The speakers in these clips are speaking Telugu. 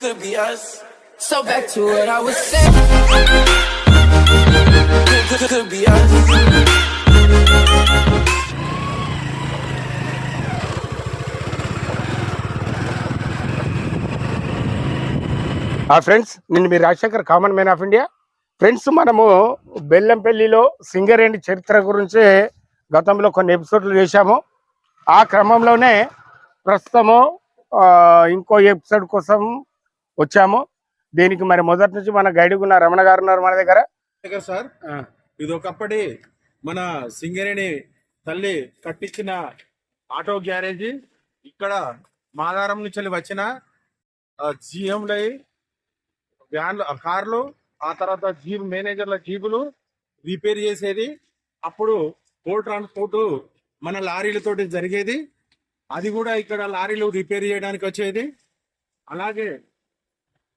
could be us. So back to what I was saying. Could, could, could be us. ఆ ఫ్రెండ్స్ నేను మీ Rajasekhar common man of India friends మనము బెల్లంపల్లిలో సింగరేణి చరిత్ర గురించి గతంలో కొన్ని ఎపిసోడ్లు చేశాము ఆ క్రమంలోనే ప్రస్తుతము ఇంకో ఎపిసోడ్ కోసం వచ్చాము. దీనికి మరి మొదటి నుంచి మన గైడ్గా ఉన్న రమణ గారు ఉన్నారు మన దగ్గర. సార్ ఇది ఒకప్పటి మన సింగరేణి తల్లి కట్టించిన ఆటో గ్యారేజీ. ఇక్కడ మాదారం నుంచి వచ్చిన జిఎంలు వ్యాన్లు కార్లు ఆ తర్వాత జీప్ మేనేజర్ల జీపులు రిపేర్ చేసేది. అప్పుడు రోడ్ ట్రాన్స్పోర్ట్ మన లారీలతోటి జరిగేది. అది కూడా ఇక్కడ లారీలు రిపేర్ చేయడానికి వచ్చేది. అలాగే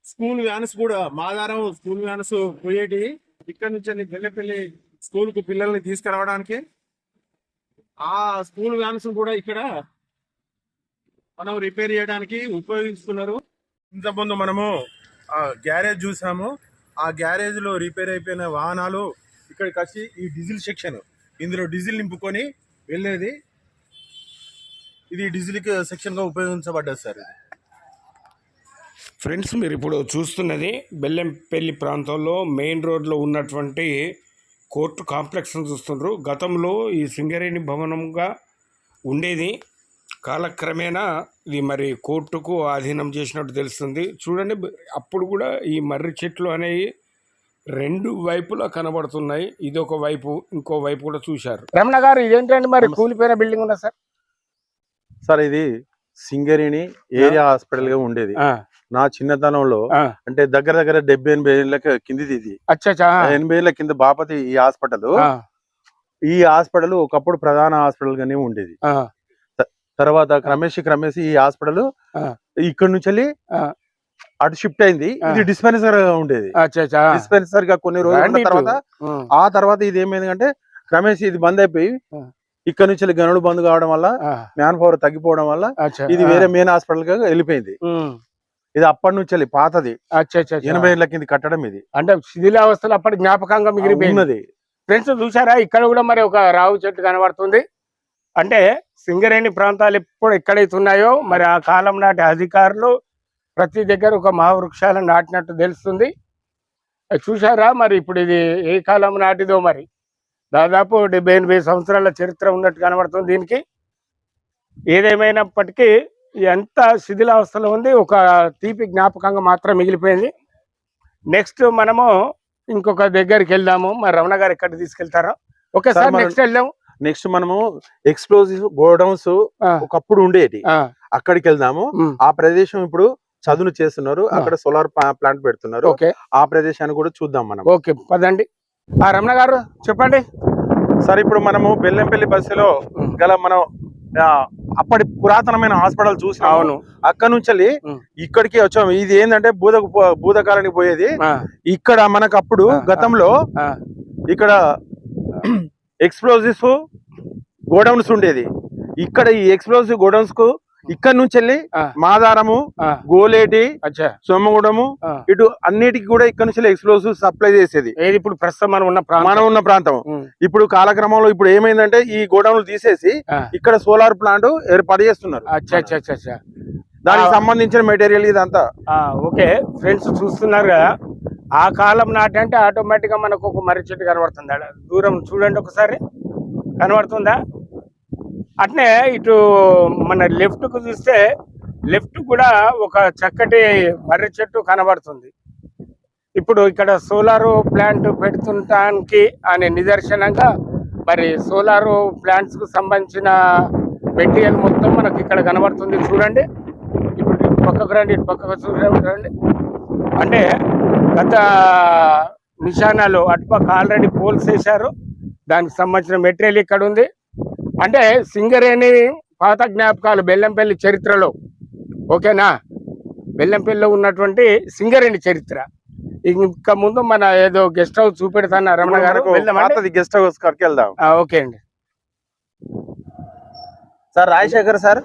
స్కూల్ వ్యాన్స్ కూడా మాదారం స్కూల్ వ్యాన్స్ పోయేటి ఇక్కడ నుంచి పెళ్ళి స్కూల్కు పిల్లల్ని తీసుకురావడానికి. ఆ స్కూల్ వ్యాన్స్ కూడా ఇక్కడ మనం రిపేర్ చేయడానికి ఉపయోగిస్తున్నారు. ఇంతకుముందు మనము ఆ గ్యారేజ్ చూసాము. ఆ గ్యారేజ్లో రిపేర్ అయిపోయిన వాహనాలు ఇక్కడికి వచ్చి ఈ డీజిల్ సెక్షన్ ఇందులో డీజిల్ నింపుకొని వెళ్ళేది. ఇది డీజిల్ సెక్షన్గా ఉపయోగించబడ్డది సార్ ఇది. ఫ్రెండ్స్ మీరు ఇప్పుడు చూస్తున్నది బెల్లంపల్లి ప్రాంతంలో మెయిన్ రోడ్లో ఉన్నటువంటి కోర్టు కాంప్లెక్స్ చూస్తుండ్రు. గతంలో ఈ సింగరేణి భవనంగా ఉండేది. కాలక్రమేణా ఇది మరి కోర్టుకు ఆధీనం చేసినట్టు తెలుస్తుంది. చూడండి అప్పుడు కూడా ఈ మర్రి చెట్లు అనేవి రెండు వైపులా కనబడుతున్నాయి. ఇది ఒక వైపు ఇంకో వైపు కూడా చూశారు. రమణ గారు ఇదేంటండి మరి కూలిపోయిన బిల్డింగ్ ఉన్నా సార్? సార్ ఇది సింగరేణి ఏరియా హాస్పిటల్గా ఉండేది నా చిన్నతనంలో అంటే దగ్గర దగ్గర డెబ్బై ఎనభై ఏళ్ళ కిందిది ఇది. ఎనభై ఏళ్ళ కింద బాపతి ఈ హాస్పిటల్. ఈ హాస్పిటల్ ఒకప్పుడు ప్రధాన హాస్పిటల్ గానే ఉండేది తర్వాత క్రమేష్ క్రమేష్ ఈ హాస్పిటల్. ఇక్కడ నుంచి. అటు షిఫ్ట్ అయింది. ఇది డిస్పెన్సర్గా ఉండేది డిస్పెన్సర్గా కొన్ని రోజుల. తర్వాత ఆ. తర్వాత ఇది ఏమైంది అంటే క్రమేష్ ఇది బంద్ అయిపోయి. ఇక్కడ నుంచి గనులు బంద్ కావడం వల్ల మ్యాన్ పవర్ తగ్గిపోవడం వల్ల ఇది వేరే మెయిన్ హాస్పిటల్గా వెళ్ళిపోయింది ఇది అప్పటి నుంచి వెళ్ళి పాతది. ఎనభై ఏళ్ళ కింద కట్టడం ఇది. అంటే శిథిలావస్థలు అప్పటి జ్ఞాపకంగా మిగిలిపోయింది. ఉన్నది. ఫ్రెండ్స్ చూసారా ఇక్కడ కూడా మరి ఒక రావు చెట్టు కనబడుతుంది. అంటే సింగరేణి ప్రాంతాలు ఎప్పుడు ఎక్కడైతే ఉన్నాయో మరి ఆ కాలం నాటి అధికారులు ప్రతి దగ్గర ఒక మహావృక్షాలను నాటినట్టు తెలుస్తుంది. చూసారా మరి ఇప్పుడు ఇది ఏ కాలం నాటిదో మరి? దాదాపు డెబ్బై ఎనభై సంవత్సరాల చరిత్ర ఉన్నట్టు కనబడుతుంది దీనికి. ఏదేమైనప్పటికీ ఎంత శిథిలావస్థలో ఉంది ఒక తీపి జ్ఞాపకంగా మాత్రం మిగిలిపోయింది. నెక్స్ట్ మనము ఇంకొక దగ్గరికి వెళ్దాము. మరి రమణ గారు ఎక్కడ తీసుకెళ్తారో. ఓకే సార్, సార్ మనం- నెక్స్ట్ వెళ్దాం. నెక్స్ట్ మనము ఎక్స్ప్లోజివ్ గోడౌన్స్ ఒకప్పుడు ఉండేటి ఆ, అక్కడికి వెళ్దాము. ఆ ప్రదేశం ఇప్పుడు చదును చేస్తున్నారు. అక్కడ సోలార్ ప్లాంట్ పెడుతున్నారు. ఆ ప్రదేశాన్ని కూడా చూద్దాం మనం. ఓకే పదండి. ఆ రమణ గారు చెప్పండి. సరే ఇప్పుడు మనము బెల్లంపల్లి బస్సులో గల మనం అప్పటి పురాతనమైన హాస్పిటల్ చూసి అవును. అక్కడ నుంచి. ఇక్కడికి వచ్చాము ఇది ఏంటంటే బూద భూతకాలానికి పోయేది. ఇక్కడ మనకు అప్పుడు. గతంలో ఇక్కడ ఎక్స్ప్లోజివ్స్ గోడౌన్స్ ఉండేది. ఇక్కడ ఈ ఎక్స్ప్లోజివ్ గోడౌన్స్కు ఇక్కడ నుంచి వెళ్ళి మాదారము గోలేటి సోమగూడము. ఇటు అన్నిటికి కూడా ఇక్కడ నుంచి ఎక్స్ప్లోజివ్ సప్లై చేసేది. ఇప్పుడు ప్రస్తుతం మనం ఉన్న ప్రాంతం? మనం ఉన్న ప్రాంతం. ఇప్పుడు కాలక్రమంలో ఇప్పుడు ఏమైందంటే ఈ గోడౌన్లు తీసేసి ఇక్కడ సోలార్ ప్లాంట్ ఏర్పాటు చేస్తున్నారు. దానికి. సంబంధించిన మెటీరియల్ ఇదంతా. ఓకే. ఫ్రెండ్స్ చూస్తున్నారు కదా ఆ కాలం నాటి అంటే ఆటోమేటిక్గా మనకు ఒక మర్రి చెట్టు కనబడుతుంది. దూరం చూడండి ఒకసారి. కనబడుతుందా? అట్నే ఇటు మన లెఫ్ట్కు చూస్తే లెఫ్ట్ కూడా ఒక చక్కటి మర్రి చెట్టు కనబడుతుంది. ఇప్పుడు ఇక్కడ సోలార్ ప్లాంట్ పెడుతుంటానికి అనే నిదర్శనంగా మరి సోలార్ ప్లాంట్స్కు సంబంధించిన మెటీరియల్ మొత్తం మనకి ఇక్కడ కనబడుతుంది. చూడండి. ఇప్పుడు ఇటు పక్కకు రండి ఇటు పక్కకు చూడండి అంటే గత నిశానాలు అటుపక్క ఆల్రెడీ పోల్స్ వేశారు దానికి సంబంధించిన మెటీరియల్ ఇక్కడ ఉంది అంటే సింగరేణి పాత జ్ఞాపకాలు బెల్లంపల్లి చరిత్రలో ఓకేనా? బెల్లంపల్లిలో ఉన్నటువంటి సింగరేణి చరిత్ర. ఇంకా ముందు మన ఏదో గెస్ట్ హౌస్ చూపెడతాను రమణ గారు? గెస్ట్ హౌస్ కాడికి వెళ్దాం. ఓకే అండి. సార్ రాజశేఖర్ సార్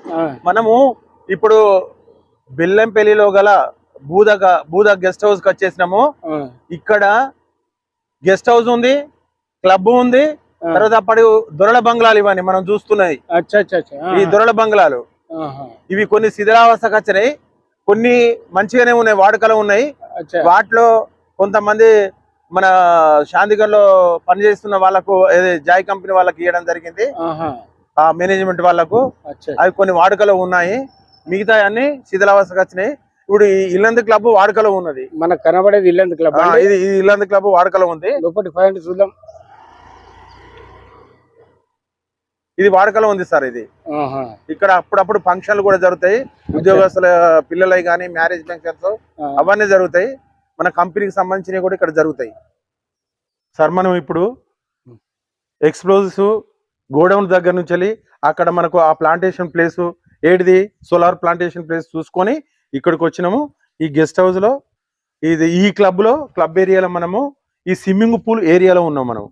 మనము ఇప్పుడు బెల్లంపల్లిలో గల బూద బూద గెస్ట్ హౌస్కి వచ్చేసినాము ఇక్కడ గెస్ట్ హౌస్ ఉంది క్లబ్ ఉంది. తర్వాత అప్పటి దొరల బంగ్లాలు ఇవన్నీ మనం చూస్తున్నాయి ఈ దొరల బంగ్లాలు. ఇవి కొన్ని శిథిలావస్థకు వచ్చినాయి కొన్ని మంచిగానే ఉన్నాయి వాడుకలో ఉన్నాయి. వాటిలో కొంతమంది మన శాంతిగర్లో పనిచేస్తున్న వాళ్ళకు జాయ్ కంపెనీ వాళ్ళకి ఇవ్వడం జరిగింది. ఆ మేనేజ్మెంట్ వాళ్ళకు. అవి కొన్ని వాడుకలో ఉన్నాయి. మిగతా అన్ని శిథిలావస్థకు వచ్చినాయి ఇప్పుడు ఈ ఇల్లందు క్లబ్ వాడుకలో ఉన్నది. మనకు కనబడేది ఇల్లు క్లబ్ ఇది ఇల్లందు క్లబ్ వాడుకలో ఉంది. చూద్దాం. ఇది వాడుకలో ఉంది సార్ ఇది. ఇక్కడ అప్పుడప్పుడు ఫంక్షన్లు కూడా జరుగుతాయి. ఉద్యోగస్తుల పిల్లలవి కానీ మ్యారేజ్ ఫంక్షన్స్ అవన్నీ జరుగుతాయి. మన కంపెనీకి సంబంధించినవి కూడా ఇక్కడ జరుగుతాయి. సార్ మనం ఇప్పుడు ఎక్స్ప్లోజివ్స్ గోడౌన్ దగ్గర నుంచి వెళ్ళి అక్కడ మనకు ఆ ప్లాంటేషన్ ప్లేస్ ఏడిది? సోలార్ ప్లాంటేషన్ ప్లేస్ చూసుకొని ఇక్కడికి వచ్చినాము. ఈ గెస్ట్ హౌస్లో ఇది ఈ క్లబ్లో క్లబ్ ఏరియాలో మనము ఈ స్విమ్మింగ్ పూల్ ఏరియాలో ఉన్నాం మనం.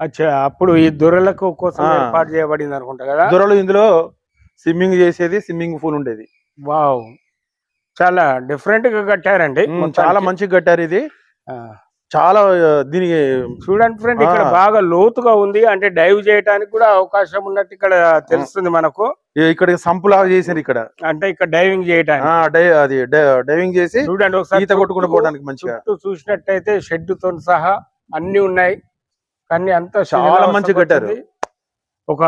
అచ్చా అప్పుడు ఈ దొరలకు కోసం ఆ. ఏర్పాటు చేయబడింది అనుకుంటా కదా? దొరలు ఇందులో స్విమ్మింగ్ చేసేది స్విమ్మింగ్ పూల్ ఉండేది. వావ్. చాలా డిఫరెంట్గా కట్టారండి. ఉమ్, మొత్తానికి. చాలా మంచిగా కట్టారు ఇది. ఆ. చాలా ఆ, దీనికి చూడండి ఫ్రెండ్ ఇక్కడ ఆ. బాగా లోతుగా ఉంది. అంటే డైవ్ చేయడానికి కూడా అవకాశం ఉన్నట్టు ఇక్కడ తెలుస్తుంది మనకు. ఇక్కడ సంపులాగా చేశారు ఇక్కడ. అంటే ఇక్కడ డైవింగ్ చేయడానికి ఆ, డై అది డై- డైవింగ్ చేసి చూడండి ఒకసారి ఈత కొట్టుకుంటూ చుట్టూ- పోవడానికి మంచిగా. చుట్టూ చూసినట్టయితే షెడ్తో సహా అన్ని ఉన్నాయి. కానీ అంత చాలా మంచిగా కట్టారు. ఒక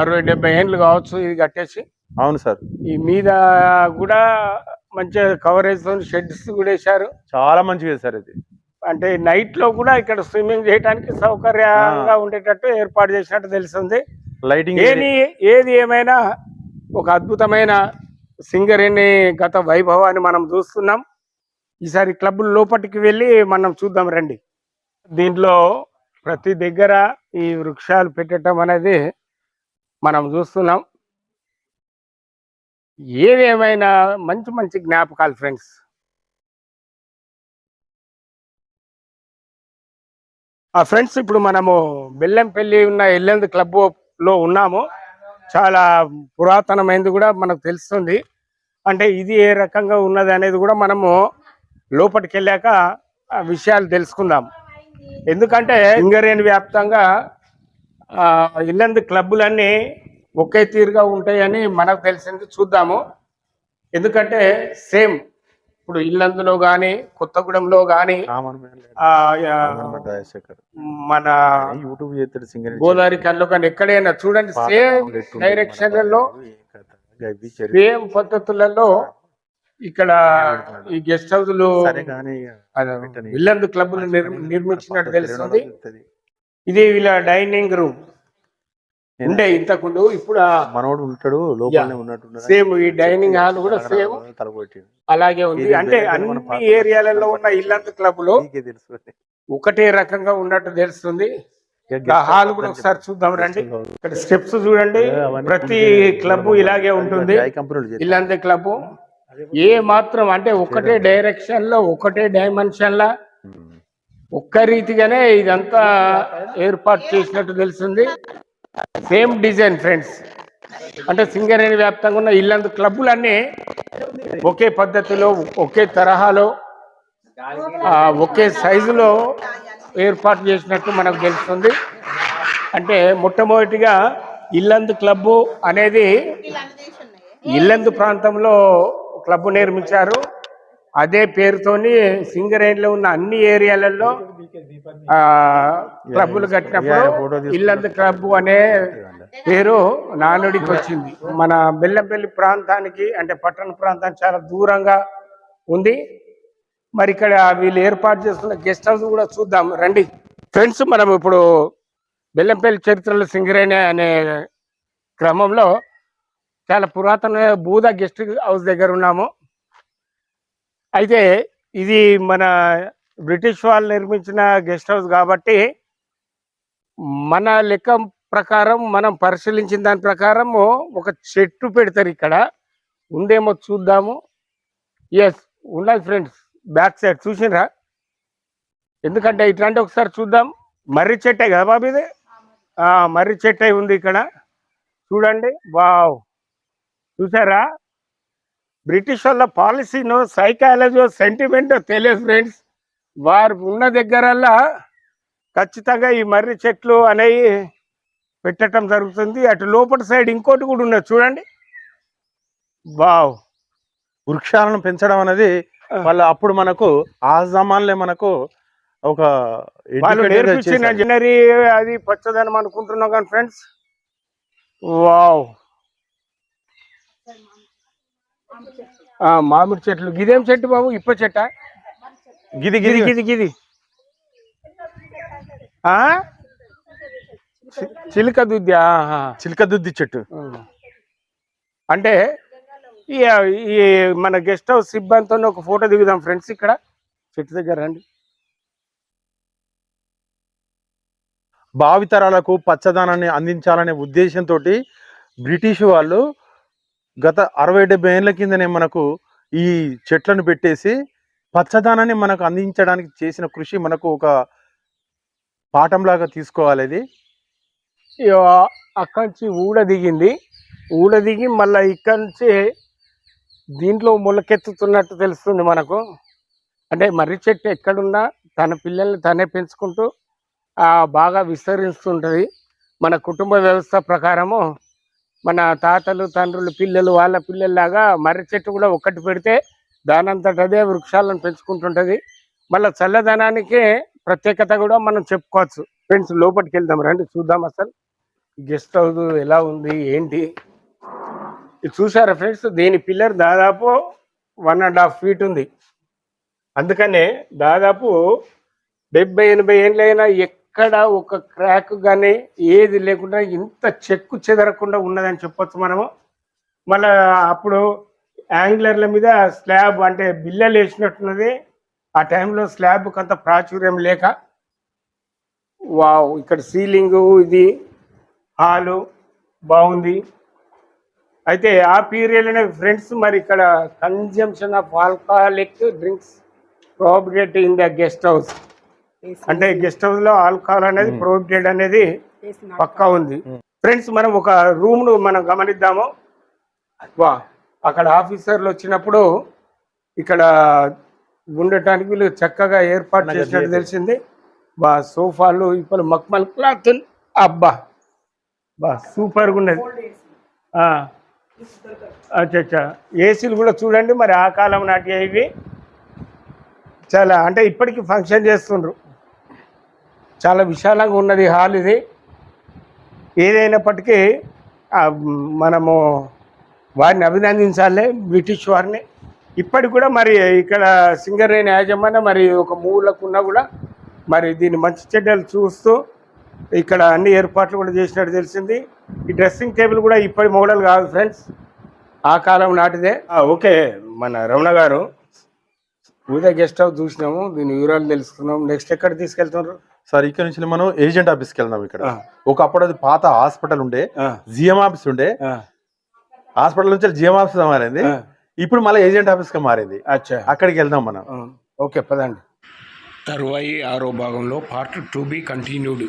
అరవై డెబ్బై ఏండ్లు కావచ్చు ఇది కట్టేసి. అవును సార్. ఈ మీద కూడా మంచిగా కవరేజ్తో షెడ్స్ కూడా వేశారు. చాలా మంచిగా చేశారు ఇది. అంటే నైట్లో కూడా ఇక్కడ స్విమ్మింగ్ చేయడానికి సౌకర్యంగా ఉండేటట్టు ఏర్పాటు చేసినట్టు తెలుస్తుంది. లైటింగ్ ఏది ఏది ఏమైనా ఒక అద్భుతమైన సింగరేణి గత వైభవాన్ని మనం చూస్తున్నాం. ఈసారి క్లబ్ లోపలికి వెళ్ళి మనం చూద్దాం రండి. దీంట్లో ప్రతి దగ్గర ఈ వృక్షాలు పెట్టడం అనేది మనం చూస్తున్నాం. ఏదేమైనా మంచి మంచి జ్ఞాపకాలు ఫ్రెండ్స్? ఆ ఫ్రెండ్స్ ఇప్పుడు మనము బెల్లంపల్లి ఉన్న ఎల్లెందు క్లబ్లో ఉన్నాము. చాలా పురాతనమైనది కూడా మనకు తెలుస్తుంది. అంటే ఇది ఏ రకంగా ఉన్నది అనేది కూడా మనము లోపలికి వెళ్ళాక ఆ విషయాలు తెలుసుకుందాం. ఎందుకంటే సింగరేణి వ్యాప్తంగా ఆ, ఇల్లందు క్లబ్బులన్నీ ఒకే తీరుగా ఉంటాయని మనకు తెలిసింది చూద్దాము. ఎందుకంటే సేమ్ ఇప్పుడు ఇల్లందులో కానీ కొత్తగూడెంలో కానీ మన యూట్యూబ్ గోదావరి కల్లో కానీ ఎక్కడైనా చూడండి సేమ్ డైరెక్షన్లలో సేమ్ పద్ధతులలో ఇక్కడ ఈ గెస్ట్ హౌస్లు సరే కానీ ఇల్లందు క్లబ్లు నిర్మించినట్టు తెలుస్తుంది. ఇది వీళ్ళ డైనింగ్ రూమ్. ఉండే ఇంతకుండు ఇప్పుడు మనోడు ఉంటాడు లోపలనే ఉన్నట్టు సేమ్ ఈ డైనింగ్ హాల్ కూడా సేమ్ అలాగే ఉంది. అంటే అన్ని ఏరియాలలో ఉన్న ఇల్లందు క్లబ్లు నీకే తెలుసు. ఒకటే రకంగా ఉన్నట్టు తెలుస్తుంది. హాల్ కూడా ఒకసారి చూద్దాం రండి. ఇక్కడ స్టెప్స్ చూడండి. ప్రతి క్లబ్ ఇలాగే ఉంటుంది. ఇల్లందే క్లబ్. ఏ మాత్రం అంటే ఒకటే డైరెక్షన్లో ఒకటే డైమెన్షన్ లా ఒక్క రీతిగానే ఇదంతా ఏర్పాటు చేసినట్టు తెలుస్తుంది. Same design friends. అంటే సింగరేణి వ్యాప్తంగా ఉన్న ఇల్లందు క్లబ్బులన్నీ ఒకే పద్ధతిలో ఒకే తరహాలో ఒకే సైజులో ఏర్పాటు చేసినట్టు మనకు తెలుస్తుంది. అంటే మొట్టమొదటిగా ఇల్లందు క్లబ్బు అనేది ఇల్లందు ప్రాంతంలో క్లబ్ నిర్మించారు. అదే పేరుతోని సింగరేణిలో ఉన్న అన్ని ఏరియాలలో ఆ క్లబ్బులు కట్టినప్పుడు ఇల్లందు క్లబ్ అనే పేరు నానుడికి వచ్చింది. మన బెల్లంపల్లి ప్రాంతానికి అంటే పట్టణ ప్రాంతానికి చాలా దూరంగా ఉంది. మరి ఇక్కడ వీళ్ళు ఏర్పాటు చేసుకున్న గెస్ట్ హౌస్ కూడా చూద్దాం. రండి. ఫ్రెండ్స్ మనం ఇప్పుడు బెల్లంపల్లి చరిత్రలో సింగరేణి అనే క్రమంలో చాలా పురాతనమైన బూద గెస్ట్ హౌస్ దగ్గర ఉన్నాము. అయితే ఇది మన బ్రిటిష్ వాళ్ళు నిర్మించిన గెస్ట్ హౌస్ కాబట్టి మన లెక్క ప్రకారం మనం పరిశీలించిన దాని ప్రకారము ఒక చెట్టు పెడతారు ఇక్కడ. ఉందేమో చూద్దాము. ఎస్ ఉన్నది ఫ్రెండ్స్. బ్యాక్ సైడ్ చూసినరా ఎందుకంటే ఇట్లాంటి ఒకసారి చూద్దాం. మర్రి చెట్టే కదా బాబు ఇది? మర్రి. చెట్టే ఉంది ఇక్కడ. చూడండి. వావ్ చూసారా? బ్రిటిష్ వాళ్ళ పాలసీనో సైకాలజీ సెంటిమెంట్ తెలియదు ఫ్రెండ్స్. వారు ఉన్న దగ్గరల్లా ఖచ్చితంగా ఈ మర్రి చెట్లు అనేవి పెట్టడం జరుగుతుంది. అటు లోపల సైడ్ ఇంకోటి కూడా ఉన్నది. చూడండి. వావ్. వృక్షాలను పెంచడం అనేది వాళ్ళ అప్పుడు మనకు ఆ జమాన్లే మనకు ఒక. ఇంజనరీ అది పచ్చదనం అనుకుంటున్నాం కానీ ఫ్రెండ్స్. వావ్. మామిడి చెట్లు. గిదేం చెట్టు బాబు? ఇప్ప చెట్ట? గిది గిది గిది గిది. చిలుక దుద్ది ఆహా. చిలక దుద్ది చెట్టు. అంటే ఈ ఈ మన గెస్ట్ హౌస్ సిబ్బందితో ఒక ఫోటో దిగుదాం ఫ్రెండ్స్ ఇక్కడ. చెట్టు దగ్గర రండి. భావితరాలకు పచ్చదనాన్ని అందించాలనే ఉద్దేశంతో బ్రిటిష్ వాళ్ళు గత అరవై డెబ్బై ఏళ్ళ కిందనే మనకు ఈ చెట్లను పెట్టేసి పచ్చదనాన్ని మనకు అందించడానికి చేసిన కృషి మనకు ఒక పాఠంలాగా తీసుకోవాలి అది అక్కడి నుంచి ఊడ దిగింది. ఊడ దిగి మళ్ళీ ఇక్కడి నుంచి దీంట్లో మొలకెత్తుతున్నట్టు తెలుస్తుంది మనకు. అంటే మర్రి చెట్టు ఎక్కడున్నా తన పిల్లల్ని తనే పెంచుకుంటూ బాగా విస్తరిస్తుంటుంది. మన కుటుంబ వ్యవస్థ ప్రకారము మన తాతలు తండ్రులు పిల్లలు వాళ్ళ పిల్లల్లాగా మర్రి చెట్టు కూడా ఒక్కటి పెడితే దానంతట అదే వృక్షాలను పెంచుకుంటుంటుంది. మళ్ళీ చల్లదనానికి ప్రత్యేకత కూడా మనం చెప్పుకోవచ్చు. ఫ్రెండ్స్ లోపలికి వెళ్దాం రండి చూద్దాం అసలు. గెస్ట్ హౌస్ ఎలా ఉంది ఏంటి? ఇది చూసారా ఫ్రెండ్స్ దీని పిల్లర్ దాదాపు వన్ అండ్ హాఫ్ ఫీట్ ఉంది. అందుకనే దాదాపు డెబ్బై ఎనభై ఏళ్ళైనా ఎక్కడ ఒక క్రాక్ కానీ ఏది లేకుండా ఇంత చెక్కు చెదరకుండా ఉన్నదని చెప్పొచ్చు మనము. మళ్ళా అప్పుడు యాంగ్లర్ల మీద స్లాబ్ అంటే బిల్లలు వేసినట్టున్నది. ఆ టైంలో స్లాబ్ అంత ప్రాచుర్యం లేక వావ్ ఇక్కడ సీలింగు ఇది హాలు బాగుంది. అయితే ఆ పీరియడ్లోనే ఫ్రెండ్స్ మరి ఇక్కడ consumption of alcoholic drinks prohibited in the guest house. అంటే గెస్ట్ హౌస్లో ఆల్కహాల్ అనేది ప్రోబిటెడ్ అనేది పక్కా ఉంది. ఫ్రెండ్స్ మనం ఒక రూమ్ను మనం గమనిద్దాము. వా అక్కడ ఆఫీసర్లు వచ్చినప్పుడు ఇక్కడ ఉండటానికి వీళ్ళు చక్కగా ఏర్పాటు చేసినట్టు తెలిసింది. బా సోఫాలు ఇప్పుడు మక్మల్ క్లాత్. అబ్బా బా సూపర్గా ఉన్నది. ఆ. అచ్చా అచ్చా ఏసీలు కూడా చూడండి మరి ఆ కాలం నాటి ఇవి. చాలా అంటే ఇప్పటికీ ఫంక్షన్ చేస్తుండ్రు. చాలా విశాలంగా ఉన్నది హాల్ ఇది. ఏదైనప్పటికీ మనము వారిని అభినందించాలి బ్రిటిష్ వారిని. ఇప్పటికి కూడా మరి ఇక్కడ సింగరేణి యాజమాన్య మరి ఒక మూలకున్నా కూడా మరి దీన్ని మంచి చెడ్డలు చూస్తూ ఇక్కడ అన్ని ఏర్పాట్లు కూడా చేసినట్టు తెలిసింది. ఈ డ్రెస్సింగ్ టేబుల్ కూడా ఇప్పటి మోడల్ కాదు ఫ్రెండ్స్. ఆ కాలం నాటిదే. ఓకే. మన రమణ గారు ఊదే గెస్ట్ హౌస్ చూసినాము దీని వివరాలు తెలుసుకున్నాము. నెక్స్ట్ ఎక్కడ తీసుకెళ్తున్నారు? సార్ ఇక్కడ నుంచి మనం ఏజెంట్ ఆఫీస్కి వెళ్దాం ఇక్కడ. ఒకప్పుడు అది పాత హాస్పిటల్ ఉండే జిఎం ఆఫీస్ ఉండే. హాస్పిటల్ నుంచి జిఎం ఆఫీస్ మారింది. ఇప్పుడు మళ్ళీ ఏజెంట్ ఆఫీస్కి మారింది. అచ్చా. అక్కడికి వెళ్దాం మనం. ఓకే పదండి. తరువాయి ఆరో భాగంలో పార్ట్ టు బి కంటిన్యూడ్.